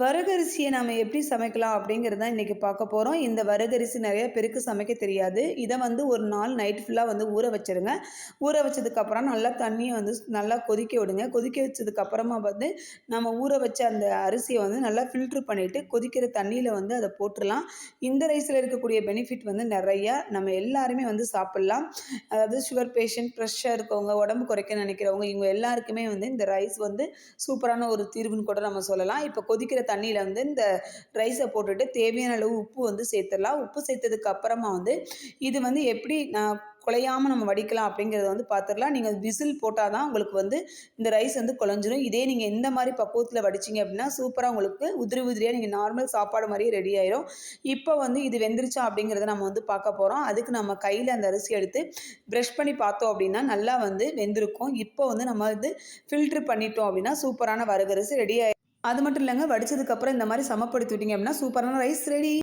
வரகரிசியை நம்ம எப்படி சமைக்கலாம் அப்படிங்கிறது தான் இன்றைக்கி பார்க்க போகிறோம் இந்த வரகரிசி நிறைய பேருக்கு சமைக்க தெரியாது. இதை வந்து ஒரு நாள் நைட் ஃபுல்லாக வந்து ஊற வச்சிருங்க. ஊற வச்சதுக்கப்புறம் நல்லா தண்ணியை வந்து நல்லா கொதிக்க விடுங்க. கொதிக்க வச்சதுக்கப்புறமா வந்து நம்ம ஊற வச்ச அந்த அரிசியை வந்து நல்லா ஃபில்ட்ரு பண்ணிவிட்டு கொதிக்கிற தண்ணியில் வந்து அதை போட்டுடலாம். இந்த ரைஸில் இருக்கக்கூடிய பெனிஃபிட் வந்து நிறையா. நம்ம எல்லாருமே வந்து சாப்பிட்லாம். அதாவது சுகர் பேஷண்ட் ப்ரெஷ்ஷாக இருக்கவங்க உடம்பு குறைக்க நினைக்கிறவங்க இவங்க எல்லாருக்குமே வந்து இந்த ரைஸ் வந்து சூப்பரான ஒரு தீர்வுன்னு கூட நம்ம சொல்லலாம். இப்போ கொதிக்கிற தண்ணியில் வந்து இந்த ரைஸை போட்டுட்டு தேவையான அளவு உப்பு வந்து சேர்த்துடலாம். உப்பு சேர்த்ததுக்கு அப்புறமா வந்து இது வந்து எப்படி நான் குலையாமல் நம்ம வடிக்கலாம் அப்படிங்கிறத வந்து பார்த்துடலாம் நீங்கள் விசில் போட்டால் தான் உங்களுக்கு வந்து இந்த ரைஸ் வந்து குழஞ்சிரும். இதே நீங்கள் இந்த மாதிரி பக்குவத்தில் வடிச்சிங்க அப்படின்னா சூப்பராக உங்களுக்கு உதிரி உதிரியாக நீங்கள் நார்மல் சாப்பாடு மாதிரியே ரெடி ஆயிரும். இப்போ வந்து இது வெந்துருச்சா அப்படிங்கிறத நம்ம வந்து பார்க்க போகிறோம் அதுக்கு நம்ம கையில் அந்த அரிசி எடுத்து ப்ரெஷ் பண்ணி பார்த்தோம் அப்படின்னா நல்லா வந்து வெந்திருக்கும். இப்போ வந்து நம்ம வந்து ஃபில்ட்ரு பண்ணிட்டோம் அப்படின்னா சூப்பரான வரகரிசி ரெடி ஆயிடும் அது மட்டும் இல்லைங்க வடிச்சதுக்கப்புறம் இந்த மாதிரி சமப்படுத்தி விட்டீங்க அப்படின்னா சூப்பரான ரைஸ் ரெடி.